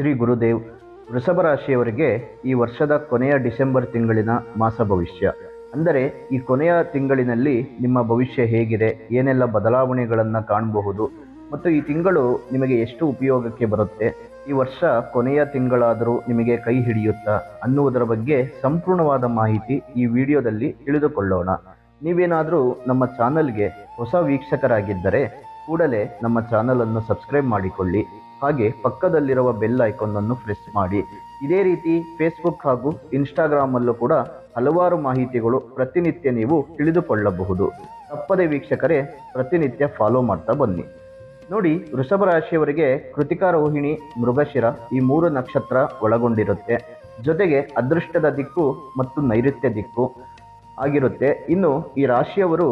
ಶ್ರೀ ಗುರುದೇವ್ ವೃಷಭ ರಾಶಿಯವರಿಗೆ ಈ ವರ್ಷದ ಕೊನೆಯ ಡಿಸೆಂಬರ್ ತಿಂಗಳಿನ ಮಾಸ ಭವಿಷ್ಯ. ಅಂದರೆ ಈ ಕೊನೆಯ ತಿಂಗಳಿನಲ್ಲಿ ನಿಮ್ಮ ಭವಿಷ್ಯ ಹೇಗಿದೆ, ಏನೆಲ್ಲ ಬದಲಾವಣೆಗಳನ್ನು ಕಾಣಬಹುದು, ಮತ್ತು ಈ ತಿಂಗಳು ನಿಮಗೆ ಎಷ್ಟು ಉಪಯೋಗಕ್ಕೆ ಬರುತ್ತೆ, ಈ ವರ್ಷ ಕೊನೆಯ ತಿಂಗಳಾದರೂ ನಿಮಗೆ ಕೈ ಹಿಡಿಯುತ್ತಾ ಅನ್ನುವುದರ ಬಗ್ಗೆ ಸಂಪೂರ್ಣವಾದ ಮಾಹಿತಿ ಈ ವಿಡಿಯೋದಲ್ಲಿ ತಿಳಿದುಕೊಳ್ಳೋಣ. ನೀವೇನಾದರೂ ನಮ್ಮ ಚಾನಲ್ಗೆ ಹೊಸ ವೀಕ್ಷಕರಾಗಿದ್ದರೆ ಕೂಡಲೇ ನಮ್ಮ ಚಾನಲನ್ನು ಸಬ್ಸ್ಕ್ರೈಬ್ ಮಾಡಿಕೊಳ್ಳಿ. ಹಾಗೆ ಪಕ್ಕದಲ್ಲಿರುವ ಬೆಲ್ ಐಕಾನ್ ಅನ್ನು ಪ್ರೆಸ್ ಮಾಡಿ. ಇದೇ ರೀತಿ ಫೇಸ್ಬುಕ್ ಹಾಗೂ ಇನ್ಸ್ಟಾಗ್ರಾಮ್ ಅಲ್ಲೂ ಕೂಡ ಹಲವಾರು ಮಾಹಿತಿಗಳು ಪ್ರತಿನಿತ್ಯ ನೀವು ತಿಳಿದುಕೊಳ್ಳಬಹುದು. ತಪ್ಪದೆ ವೀಕ್ಷಕರೇ, ಪ್ರತಿನಿತ್ಯ ಫಾಲೋ ಮಾಡ್ತಾ ಬನ್ನಿ. ನೋಡಿ, ವೃಷಭ ರಾಶಿಯವರಿಗೆ ಕೃತಿಕಾ ರೋಹಿಣಿ, ಮೃಗಶಿರ ಈ ಮೂರು ನಕ್ಷತ್ರ ಒಳಗೊಂಡಿರುತ್ತೆ. ಜೊತೆಗೆ ಅದೃಷ್ಟದ ದಿಕ್ಕು ಮತ್ತು ನೈಋತ್ಯ ದಿಕ್ಕು ಆಗಿರುತ್ತೆ. ಇನ್ನು ಈ ರಾಶಿಯವರು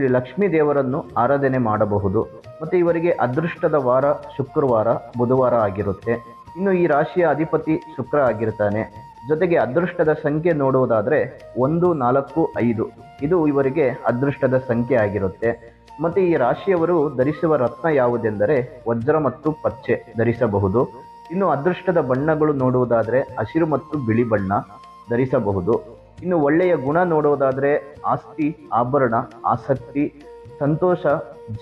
ಶ್ರೀ ಲಕ್ಷ್ಮೀ ದೇವರನ್ನು ಆರಾಧನೆ ಮಾಡಬಹುದು. ಮತ್ತು ಇವರಿಗೆ ಅದೃಷ್ಟದ ವಾರ ಶುಕ್ರವಾರ, ಬುಧವಾರ ಆಗಿರುತ್ತೆ. ಇನ್ನು ಈ ರಾಶಿಯ ಅಧಿಪತಿ ಶುಕ್ರ ಆಗಿರ್ತಾನೆ. ಜೊತೆಗೆ ಅದೃಷ್ಟದ ಸಂಖ್ಯೆ ನೋಡುವುದಾದರೆ ಒಂದು, ನಾಲ್ಕು, ಐದು. ಇದು ಇವರಿಗೆ ಅದೃಷ್ಟದ ಸಂಖ್ಯೆ ಆಗಿರುತ್ತೆ. ಮತ್ತು ಈ ರಾಶಿಯವರು ಧರಿಸುವ ರತ್ನ ಯಾವುದೆಂದರೆ ವಜ್ರ ಮತ್ತು ಪಚ್ಚೆ ಧರಿಸಬಹುದು. ಇನ್ನು ಅದೃಷ್ಟದ ಬಣ್ಣಗಳು ನೋಡುವುದಾದರೆ ಹಸಿರು ಮತ್ತು ಬಿಳಿ ಬಣ್ಣ ಧರಿಸಬಹುದು. ಇನ್ನು ಒಳ್ಳೆಯ ಗುಣ ನೋಡೋದಾದರೆ ಆಸ್ತಿ, ಆಭರಣ, ಆಸಕ್ತಿ, ಸಂತೋಷ,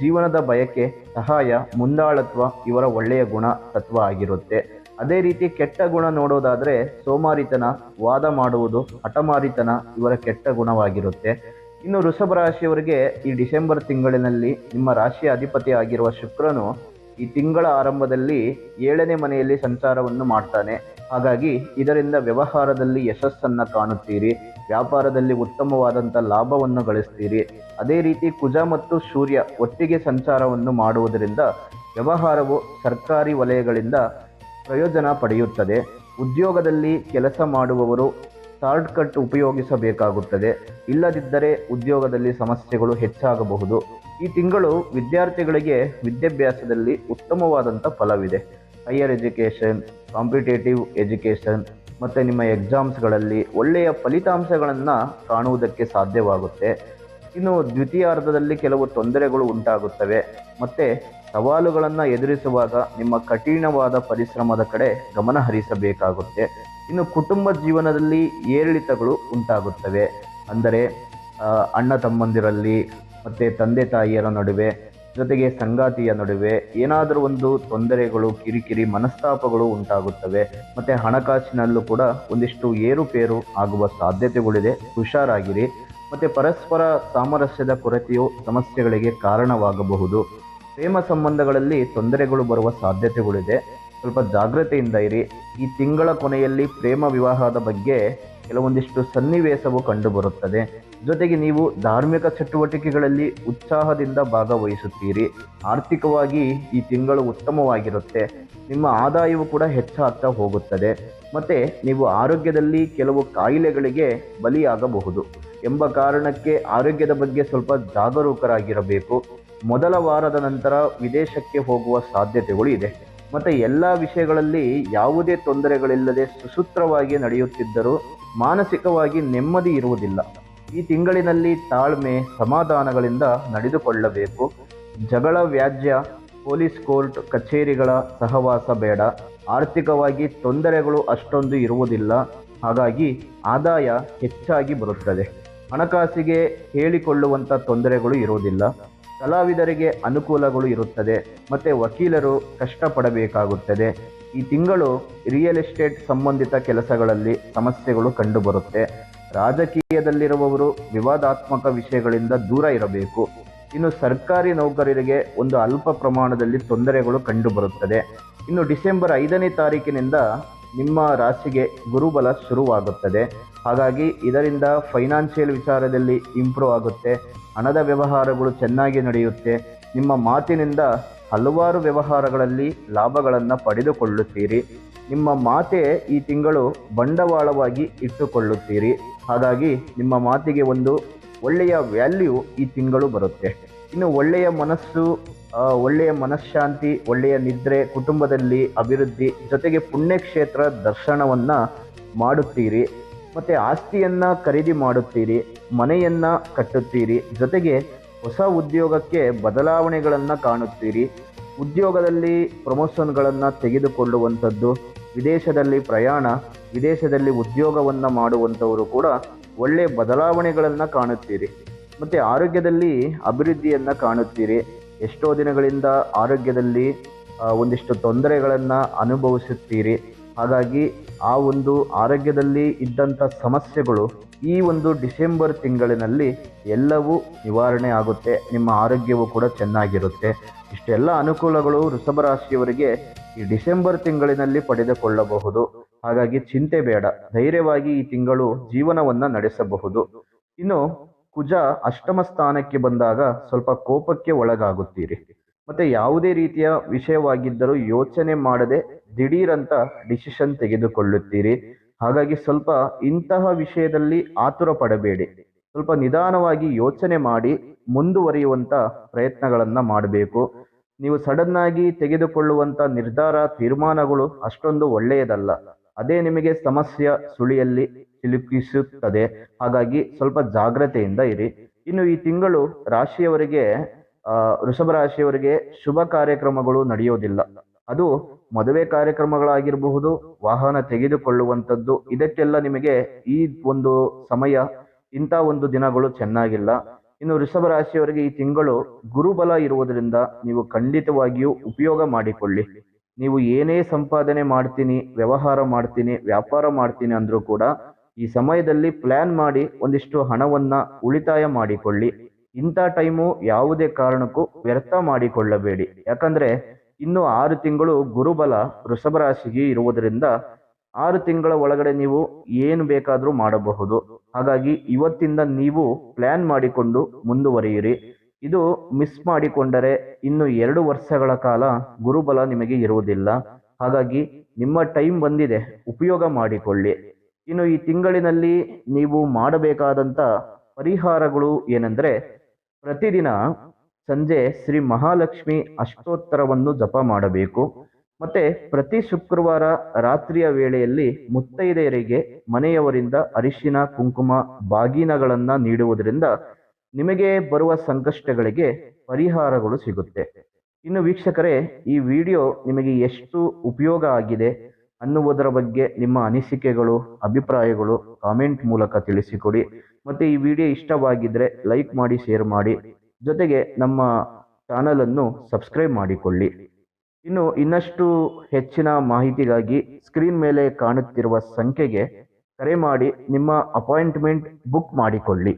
ಜೀವನದ ಬಯಕೆ, ಸಹಾಯ, ಮುಂದಾಳತ್ವ ಇವರ ಒಳ್ಳೆಯ ಗುಣ ತತ್ವ ಆಗಿರುತ್ತೆ. ಅದೇ ರೀತಿ ಕೆಟ್ಟ ಗುಣ ನೋಡೋದಾದರೆ ಸೋಮಾರಿತನ, ವಾದ ಮಾಡುವುದು, ಹಠಮಾರಿತನ ಇವರ ಕೆಟ್ಟ ಗುಣವಾಗಿರುತ್ತೆ. ಇನ್ನು ವೃಷಭ ರಾಶಿಯವರಿಗೆ ಈ ಡಿಸೆಂಬರ್ ತಿಂಗಳಿನಲ್ಲಿ ನಿಮ್ಮ ರಾಶಿಯ ಅಧಿಪತಿ ಆಗಿರುವ ಶುಕ್ರನು ಈ ತಿಂಗಳ ಆರಂಭದಲ್ಲಿ ಏಳನೇ ಮನೆಯಲ್ಲಿ ಸಂಚಾರವನ್ನು ಮಾಡ್ತಾನೆ. ಹಾಗಾಗಿ ಇದರಿಂದ ವ್ಯವಹಾರದಲ್ಲಿ ಯಶಸ್ಸನ್ನು ಕಾಣುತ್ತೀರಿ, ವ್ಯಾಪಾರದಲ್ಲಿ ಉತ್ತಮವಾದಂಥ ಲಾಭವನ್ನು ಗಳಿಸ್ತೀರಿ. ಅದೇ ರೀತಿ ಕುಜ ಮತ್ತು ಸೂರ್ಯ ಒಟ್ಟಿಗೆ ಸಂಚಾರವನ್ನು ಮಾಡುವುದರಿಂದ ವ್ಯವಹಾರವು ಸರ್ಕಾರಿ ವಲಯಗಳಿಂದ ಪ್ರಯೋಜನ ಪಡೆಯುತ್ತದೆ. ಉದ್ಯೋಗದಲ್ಲಿ ಕೆಲಸ ಮಾಡುವವರು ಶಾರ್ಟ್ ಕಟ್ ಉಪಯೋಗಿಸಬೇಕಾಗುತ್ತದೆ. ಇಲ್ಲದಿದ್ದರೆ ಉದ್ಯೋಗದಲ್ಲಿ ಸಮಸ್ಯೆಗಳು ಹೆಚ್ಚಾಗಬಹುದು. ಈ ತಿಂಗಳು ವಿದ್ಯಾರ್ಥಿಗಳಿಗೆ ವಿದ್ಯಾಭ್ಯಾಸದಲ್ಲಿ ಉತ್ತಮವಾದಂಥ ಫಲವಿದೆ. ಹೈಯರ್ ಎಜುಕೇಷನ್ ಕಾಂಪಿಟೇಟಿವ್ ಎಜುಕೇಷನ್ ಮತ್ತು ನಿಮ್ಮ ಎಕ್ಸಾಮ್ಸ್ಗಳಲ್ಲಿ ಒಳ್ಳೆಯ ಫಲಿತಾಂಶಗಳನ್ನು ಕಾಣುವುದಕ್ಕೆ ಸಾಧ್ಯವಾಗುತ್ತೆ. ಇನ್ನು ದ್ವಿತೀಯಾರ್ಧದಲ್ಲಿ ಕೆಲವು ತೊಂದರೆಗಳು ಉಂಟಾಗುತ್ತವೆ. ಮತ್ತು ಸವಾಲುಗಳನ್ನು ಎದುರಿಸುವಾಗ ನಿಮ್ಮ ಕಠಿಣವಾದ ಪರಿಶ್ರಮದ ಕಡೆ ಗಮನ ಹರಿಸಬೇಕಾಗುತ್ತೆ. ಇನ್ನು ಕುಟುಂಬ ಜೀವನದಲ್ಲಿ ಏರಿಳಿತಗಳು ಉಂಟಾಗುತ್ತವೆ. ಅಂದರೆ ಅಣ್ಣ ತಮ್ಮಂದಿರಲ್ಲಿ ಮತ್ತು ತಂದೆ ತಾಯಿಯರ ನಡುವೆ ಜೊತೆಗೆ ಸಂಗಾತಿಯ ನಡುವೆ ಏನಾದರೂ ಒಂದು ತೊಂದರೆಗಳು, ಕಿರಿಕಿರಿ, ಮನಸ್ತಾಪಗಳು ಉಂಟಾಗುತ್ತವೆ. ಮತ್ತು ಹಣಕಾಸಿನಲ್ಲೂ ಕೂಡ ಒಂದಿಷ್ಟು ಏರುಪೇರು ಆಗುವ ಸಾಧ್ಯತೆಗಳಿದೆ. ಹುಷಾರಾಗಿರಿ. ಮತ್ತು ಪರಸ್ಪರ ಸಾಮರಸ್ಯದ ಕೊರತೆಯು ಸಮಸ್ಯೆಗಳಿಗೆ ಕಾರಣವಾಗಬಹುದು. ಪ್ರೇಮ ಸಂಬಂಧಗಳಲ್ಲಿ ತೊಂದರೆಗಳು ಬರುವ ಸಾಧ್ಯತೆಗಳಿದೆ. ಸ್ವಲ್ಪ ಜಾಗ್ರತೆಯಿಂದ ಇರಿ. ಈ ತಿಂಗಳ ಕೊನೆಯಲ್ಲಿ ಪ್ರೇಮ ವಿವಾಹದ ಬಗ್ಗೆ ಕೆಲವೊಂದಿಷ್ಟು ಸನ್ನಿವೇಶವು ಕಂಡುಬರುತ್ತದೆ. ಜೊತೆಗೆ ನೀವು ಧಾರ್ಮಿಕ ಚಟುವಟಿಕೆಗಳಲ್ಲಿ ಉತ್ಸಾಹದಿಂದ ಭಾಗವಹಿಸುತ್ತೀರಿ. ಆರ್ಥಿಕವಾಗಿ ಈ ತಿಂಗಳು ಉತ್ತಮವಾಗಿರುತ್ತೆ. ನಿಮ್ಮ ಆದಾಯವು ಕೂಡ ಹೆಚ್ಚಾಗ್ತಾ ಹೋಗುತ್ತದೆ. ಮತ್ತು ನೀವು ಆರೋಗ್ಯದಲ್ಲಿ ಕೆಲವು ಕಾಯಿಲೆಗಳಿಗೆ ಬಲಿಯಾಗಬಹುದು ಎಂಬ ಕಾರಣಕ್ಕೆ ಆರೋಗ್ಯದ ಬಗ್ಗೆ ಸ್ವಲ್ಪ ಜಾಗರೂಕರಾಗಿರಬೇಕು. ಮೊದಲ ವಾರದ ನಂತರ ವಿದೇಶಕ್ಕೆ ಹೋಗುವ ಸಾಧ್ಯತೆಗಳು ಇದೆ. ಮತ್ತು ಎಲ್ಲ ವಿಷಯಗಳಲ್ಲಿ ಯಾವುದೇ ತೊಂದರೆಗಳಿಲ್ಲದೆ ಸುಸೂತ್ರವಾಗಿ ನಡೆಯುತ್ತಿದ್ದರೂ ಮಾನಸಿಕವಾಗಿ ನೆಮ್ಮದಿ ಇರುವುದಿಲ್ಲ. ಈ ತಿಂಗಳಿನಲ್ಲಿ ತಾಳ್ಮೆ, ಸಮಾಧಾನಗಳಿಂದ ನಡೆದುಕೊಳ್ಳಬೇಕು. ಜಗಳ ವ್ಯಾಜ್ಯ, ಪೊಲೀಸ್ ಕೋರ್ಟ್, ಕಚೇರಿಗಳ ಸಹವಾಸ ಬೇಡ. ಆರ್ಥಿಕವಾಗಿ ತೊಂದರೆಗಳು ಅಷ್ಟೊಂದು ಇರುವುದಿಲ್ಲ. ಹಾಗಾಗಿ ಆದಾಯ ಹೆಚ್ಚಾಗಿ ಬರುತ್ತದೆ. ಹಣಕಾಸಿಗೆ ಹೇಳಿಕೊಳ್ಳುವಂಥ ತೊಂದರೆಗಳು ಇರುವುದಿಲ್ಲ. ಕಲಾವಿದರಿಗೆ ಅನುಕೂಲಗಳು ಇರುತ್ತದೆ, ಮತ್ತು ವಕೀಲರು ಕಷ್ಟಪಡಬೇಕಾಗುತ್ತದೆ. ಈ ತಿಂಗಳು ರಿಯಲ್ ಎಸ್ಟೇಟ್ ಸಂಬಂಧಿತ ಕೆಲಸಗಳಲ್ಲಿ ಸಮಸ್ಯೆಗಳು ಕಂಡುಬರುತ್ತೆ. ರಾಜಕೀಯದಲ್ಲಿರುವವರು ವಿವಾದಾತ್ಮಕ ವಿಷಯಗಳಿಂದ ದೂರ ಇರಬೇಕು. ಇನ್ನು ಸರ್ಕಾರಿ ನೌಕರರಿಗೆ ಒಂದು ಅಲ್ಪ ಪ್ರಮಾಣದಲ್ಲಿ ತೊಂದರೆಗಳು ಕಂಡುಬರುತ್ತದೆ. ಇನ್ನು ಡಿಸೆಂಬರ್ ಐದನೇ ತಾರೀಕಿನಿಂದ ನಿಮ್ಮ ರಾಶಿಗೆ ಗುರುಬಲ ಶುರುವಾಗುತ್ತದೆ. ಹಾಗಾಗಿ ಇದರಿಂದ ಫೈನಾನ್ಷಿಯಲ್ ವಿಚಾರದಲ್ಲಿ ಇಂಪ್ರೂವ್ ಆಗುತ್ತೆ. ಹಣದ ವ್ಯವಹಾರಗಳು ಚೆನ್ನಾಗಿ ನಡೆಯುತ್ತೆ. ನಿಮ್ಮ ಮಾತಿನಿಂದ ಹಲವಾರು ವ್ಯವಹಾರಗಳಲ್ಲಿ ಲಾಭಗಳನ್ನು ಪಡೆದುಕೊಳ್ಳುತ್ತೀರಿ. ನಿಮ್ಮ ಮಾತೆ ಈ ತಿಂಗಳು ಬಂಡವಾಳವಾಗಿ ಇಟ್ಟುಕೊಳ್ಳುತ್ತೀರಿ. ಹಾಗಾಗಿ ನಿಮ್ಮ ಮಾತಿಗೆ ಒಂದು ಒಳ್ಳೆಯ ವ್ಯಾಲ್ಯೂ ಈ ತಿಂಗಳು ಬರುತ್ತೆ. ಇನ್ನು ಒಳ್ಳೆಯ ಮನಸ್ಸು ಒಳ್ಳೆಯ ಮನಃಶಾಂತಿ, ಒಳ್ಳೆಯ ನಿದ್ರೆ, ಕುಟುಂಬದಲ್ಲಿ ಅಭಿವೃದ್ಧಿ ಜೊತೆಗೆ ಪುಣ್ಯಕ್ಷೇತ್ರ ದರ್ಶನವನ್ನು ಮಾಡುತ್ತೀರಿ. ಮತ್ತು ಆಸ್ತಿಯನ್ನು ಖರೀದಿ ಮಾಡುತ್ತೀರಿ, ಮನೆಯನ್ನು ಕಟ್ಟುತ್ತೀರಿ, ಜೊತೆಗೆ ಹೊಸ ಉದ್ಯೋಗಕ್ಕೆ ಬದಲಾವಣೆಗಳನ್ನು ಕಾಣುತ್ತೀರಿ, ಉದ್ಯೋಗದಲ್ಲಿ ಪ್ರಮೋಷನ್ಗಳನ್ನು ತೆಗೆದುಕೊಳ್ಳುವಂಥದ್ದು, ವಿದೇಶದಲ್ಲಿ ಪ್ರಯಾಣ, ವಿದೇಶದಲ್ಲಿ ಉದ್ಯೋಗವನ್ನು ಮಾಡುವಂಥವರು ಕೂಡ ಒಳ್ಳೆಯ ಬದಲಾವಣೆಗಳನ್ನು ಕಾಣುತ್ತೀರಿ. ಮತ್ತು ಆರೋಗ್ಯದಲ್ಲಿ ಅಭಿವೃದ್ಧಿಯನ್ನು ಕಾಣುತ್ತೀರಿ. ಎಷ್ಟೋ ದಿನಗಳಿಂದ ಆರೋಗ್ಯದಲ್ಲಿ ಒಂದಿಷ್ಟು ತೊಂದರೆಗಳನ್ನು ಅನುಭವಿಸುತ್ತೀರಿ. ಹಾಗಾಗಿ ಆ ಒಂದು ಆರೋಗ್ಯದಲ್ಲಿ ಇದ್ದಂಥ ಸಮಸ್ಯೆಗಳು ಈ ಒಂದು ಡಿಸೆಂಬರ್ ತಿಂಗಳಿನಲ್ಲಿ ಎಲ್ಲವೂ ನಿವಾರಣೆ ಆಗುತ್ತೆ, ನಿಮ್ಮ ಆರೋಗ್ಯವು ಕೂಡ ಚೆನ್ನಾಗಿರುತ್ತೆ. ಇಷ್ಟೆಲ್ಲ ಅನುಕೂಲಗಳು ವೃಷಭ ರಾಶಿಯವರಿಗೆ ಈ ಡಿಸೆಂಬರ್ ತಿಂಗಳಿನಲ್ಲಿ ಪಡೆದುಕೊಳ್ಳಬಹುದು. ಹಾಗಾಗಿ ಚಿಂತೆ ಬೇಡ, ಧೈರ್ಯವಾಗಿ ಈ ತಿಂಗಳು ಜೀವನವನ್ನ ನಡೆಸಬಹುದು. ಇನ್ನು ಕುಜ ಅಷ್ಟಮ ಸ್ಥಾನಕ್ಕೆ ಬಂದಾಗ ಸ್ವಲ್ಪ ಕೋಪಕ್ಕೆ ಒಳಗಾಗುತ್ತೀರಿ. ಮತ್ತೆ ಯಾವುದೇ ರೀತಿಯ ವಿಷಯವಾಗಿದ್ದರೂ ಯೋಚನೆ ಮಾಡದೆ ದಿಢೀರಂತ ಡಿಸಿಷನ್ ತೆಗೆದುಕೊಳ್ಳುತ್ತೀರಿ. ಹಾಗಾಗಿ ಸ್ವಲ್ಪ ಇಂತಹ ವಿಷಯದಲ್ಲಿ ಆತುರ ಪಡಬೇಡಿ. ಸ್ವಲ್ಪ ನಿಧಾನವಾಗಿ ಯೋಚನೆ ಮಾಡಿ ಮುಂದುವರಿಯುವಂತ ಪ್ರಯತ್ನಗಳನ್ನ ಮಾಡಬೇಕು. ನೀವು ಸಡನ್ ಆಗಿ ತೆಗೆದುಕೊಳ್ಳುವಂತ ನಿರ್ಧಾರ, ತೀರ್ಮಾನಗಳು ಅಷ್ಟೊಂದು ಒಳ್ಳೆಯದಲ್ಲ. ಅದೇ ನಿಮಗೆ ಸಮಸ್ಯೆ ಸುಳಿಯಲ್ಲಿ ಸಿಲುಕಿಸುತ್ತದೆ. ಹಾಗಾಗಿ ಸ್ವಲ್ಪ ಜಾಗ್ರತೆಯಿಂದ ಇರಿ. ಇನ್ನು ಈ ತಿಂಗಳು ರಾಶಿಯವರಿಗೆ ವೃಷಭ ರಾಶಿಯವರಿಗೆ ಶುಭ ಕಾರ್ಯಕ್ರಮಗಳು ನಡೆಯೋದಿಲ್ಲ. ಅದು ಮದುವೆ ಕಾರ್ಯಕ್ರಮಗಳಾಗಿರಬಹುದು, ವಾಹನ ತೆಗೆದುಕೊಳ್ಳುವಂಥದ್ದು, ಇದಕ್ಕೆಲ್ಲ ನಿಮಗೆ ಈ ಒಂದು ಸಮಯ, ಇಂಥ ಒಂದು ದಿನಗಳು ಚೆನ್ನಾಗಿಲ್ಲ. ಇನ್ನು ವೃಷಭ ರಾಶಿಯವರಿಗೆ ಈ ತಿಂಗಳು ಗುರುಬಲ ಇರುವುದರಿಂದ ನೀವು ಖಂಡಿತವಾಗಿಯೂ ಉಪಯೋಗ ಮಾಡಿಕೊಳ್ಳಿ. ನೀವು ಏನೇ ಸಂಪಾದನೆ ಮಾಡ್ತೀನಿ, ವ್ಯವಹಾರ ಮಾಡ್ತೀನಿ, ವ್ಯಾಪಾರ ಮಾಡ್ತೀನಿ ಅಂದ್ರೂ ಕೂಡ ಈ ಸಮಯದಲ್ಲಿ ಪ್ಲಾನ್ ಮಾಡಿ ಒಂದಿಷ್ಟು ಹಣವನ್ನ ಉಳಿತಾಯ ಮಾಡಿಕೊಳ್ಳಿ. ಇಂಥ ಟೈಮು ಯಾವುದೇ ಕಾರಣಕ್ಕೂ ವ್ಯರ್ಥ ಮಾಡಿಕೊಳ್ಳಬೇಡಿ. ಯಾಕಂದ್ರೆ ಇನ್ನು ಆರು ತಿಂಗಳು ಗುರುಬಲ ವೃಷಭ ರಾಶಿಗೆ ಇರುವುದರಿಂದ ಆರು ತಿಂಗಳ ಒಳಗಡೆ ನೀವು ಏನು ಬೇಕಾದರೂ ಮಾಡಬಹುದು. ಹಾಗಾಗಿ ಇವತ್ತಿಂದ ನೀವು ಪ್ಲ್ಯಾನ್ ಮಾಡಿಕೊಂಡು ಮುಂದುವರಿಯಿರಿ. ಇದು ಮಿಸ್ ಮಾಡಿಕೊಂಡರೆ ಇನ್ನು ಎರಡು ವರ್ಷಗಳ ಕಾಲ ಗುರುಬಲ ನಿಮಗೆ ಇರುವುದಿಲ್ಲ. ಹಾಗಾಗಿ ನಿಮ್ಮ ಟೈಮ್ ಬಂದಿದೆ, ಉಪಯೋಗ ಮಾಡಿಕೊಳ್ಳಿ. ಇನ್ನು ಈ ತಿಂಗಳಿನಲ್ಲಿ ನೀವು ಮಾಡಬೇಕಾದಂಥ ಪರಿಹಾರಗಳು ಏನೆಂದರೆ ಪ್ರತಿದಿನ ಸಂಜೆ ಶ್ರೀ ಮಹಾಲಕ್ಷ್ಮಿ ಅಷ್ಟೋತ್ತರವನ್ನು ಜಪ ಮಾಡಬೇಕು. ಮತ್ತೆ ಪ್ರತಿ ಶುಕ್ರವಾರ ರಾತ್ರಿಯ ವೇಳೆಯಲ್ಲಿ ಮುತ್ತೈದೆಯರಿಗೆ ಮನೆಯವರಿಂದ ಅರಿಶಿನ, ಕುಂಕುಮ, ಬಾಗಿನಗಳನ್ನು ನೀಡುವುದರಿಂದ ನಿಮಗೆ ಬರುವ ಸಂಕಷ್ಟಗಳಿಗೆ ಪರಿಹಾರಗಳು ಸಿಗುತ್ತೆ. ಇನ್ನು ವೀಕ್ಷಕರೇ, ಈ ವಿಡಿಯೋ ನಿಮಗೆ ಎಷ್ಟು ಉಪಯೋಗ ಆಗಿದೆ ಅನ್ನುವುದರ ಬಗ್ಗೆ ನಿಮ್ಮ ಅನಿಸಿಕೆಗಳು, ಅಭಿಪ್ರಾಯಗಳು ಕಾಮೆಂಟ್ ಮೂಲಕ ತಿಳಿಸಿಕೊಡಿ. ಮತ್ತೆ ಈ ವಿಡಿಯೋ ಇಷ್ಟವಾಗಿದ್ರೆ ಲೈಕ್ ಮಾಡಿ ಶೇರ್ ಮಾಡಿ. ಜೊತೆಗೆ ನಮ್ಮ ಚಾನಲನ್ನು ಸಬ್ಸ್ಕ್ರೈಬ್ ಮಾಡಿಕೊಳ್ಳಿ. ಇನ್ನು ಇನ್ನಷ್ಟು ಹೆಚ್ಚಿನ ಮಾಹಿತಿಗಾಗಿ ಸ್ಕ್ರೀನ್ ಮೇಲೆ ಕಾಣುತ್ತಿರುವ ಸಂಖ್ಯೆಗೆ ಕರೆ ಮಾಡಿ ನಿಮ್ಮ ಅಪಾಯಿಂಟ್ಮೆಂಟ್ ಬುಕ್ ಮಾಡಿಕೊಳ್ಳಿ.